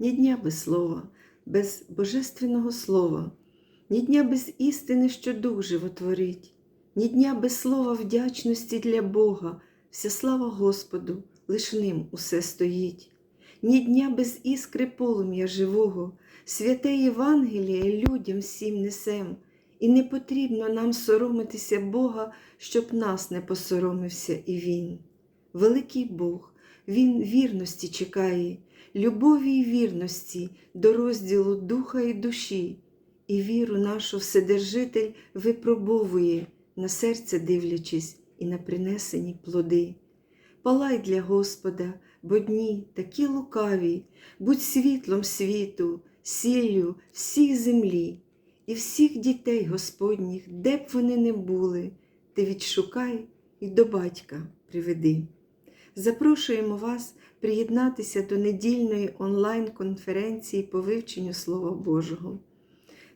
ні дня без слова, без божественного слова, ні дня без істини, що дух животворить, ні дня без слова вдячності для Бога, вся слава Господу, лиш ним усе стоїть, ні дня без іскри полум'я живого, святе Євангеліє людям всім несем, і не потрібно нам соромитися Бога, щоб нас не посоромився і Він. Великий Бог, Він вірності чекає, любові й вірності до розділу духа і душі, і віру нашу Вседержитель випробовує, на серце дивлячись і на принесені плоди. Палай для Господа, бо дні такі лукаві, будь світлом світу, сіллю всіх землі, і всіх дітей Господніх, де б вони не були, ти відшукай і до батька приведи. Запрошуємо вас приєднатися до недільної онлайн-конференції по вивченню Слова Божого.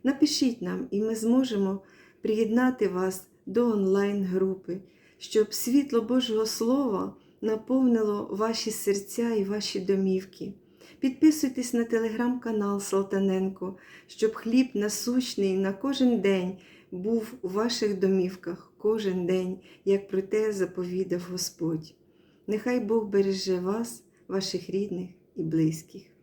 Напишіть нам, і ми зможемо приєднати вас до онлайн-групи, щоб світло Божого Слова наповнило ваші серця і ваші домівки. Підписуйтесь на телеграм-канал Салтаненко, щоб хліб насущний на кожен день був у ваших домівках, кожен день, як про те заповідав Господь. Нехай Бог береже вас, ваших рідних і близьких.